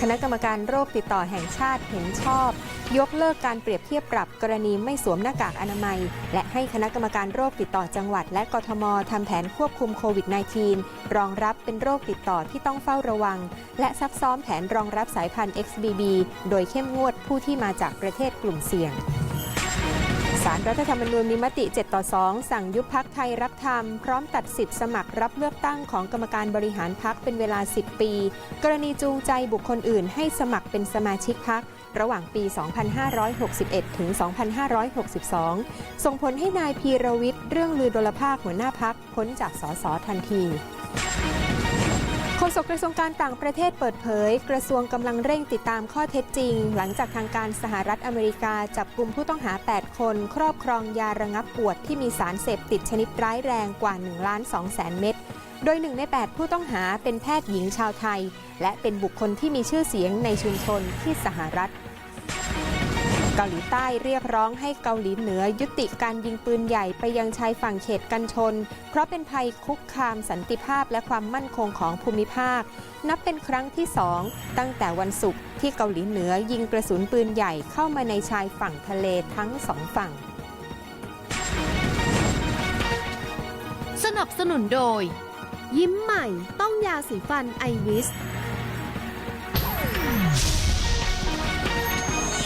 คณะกรรมการโรคติดต่อแห่งชาติเห็นชอบ ยกเลิกการเปรียบเทียบปรับกรณีไม่สวมหน้ากากอนามัย และให้คณะกรรมการโรคติดต่อจังหวัด และกทมทำแผนควบคุมโควิด -19 รองรับเป็นโรคติดต่อที่ต้องเฝ้าระวัง และซักซ้อมแผนรองรับสายพันธุ์ XBB โดยเข้มงวดผู้ที่มาจากประเทศกลุ่มเสี่ยง สารรัฐธรรมนูญมีมติ 7 ต่อ 2 สั่งยุบพักไทยรักธรรม พร้อมตัดสิทธิ์สมัครรับเลือกตั้งของกรรมการบริหารพักเป็นเวลา 10 ปี กรณีจูงใจบุคคลอื่นให้สมัครเป็นสมาชิกพักระหว่างปี 2561 ถึง 2562 ส่งผลให้นายพีรวิทย์เรื่องลือดลภาคหัวหน้าพักพ้นจากสสทันที โฆษกกระทรวงการต่างประเทศเปิดเผย กระทรวงกำลังเร่งติดตามข้อเท็จจริง หลังจากทางการสหรัฐอเมริกาจับกลุ่มผู้ต้องหา 8 คน ครอบครองยาระงับปวดที่มีสารเสพติดชนิดร้ายแรงกว่า1ล้าน2แสนเม็ดโดยหนึ่งใน 8 ผู้ต้องหาเป็นแพทย์หญิงชาวไทย และเป็นบุคคลที่มีชื่อเสียงในชุมชนที่สหรัฐ เกาหลีใต้เรียกร้องให้เกาหลีเหนือยุติการยิงปืนใหญ่ไปยังชายฝั่งเขตกันชน เพราะเป็นภัยคุกคามสันติภาพและความมั่นคงของภูมิภาค นับเป็นครั้งที่สองตั้งแต่วันศุกร์ที่เกาหลีเหนือยิงกระสุนปืนใหญ่เข้ามาในชายฝั่งทะเลทั้งสองฝั่ง สนับสนุนโดย ยิ้มใหม่ต้องยาสีฟันไอวิส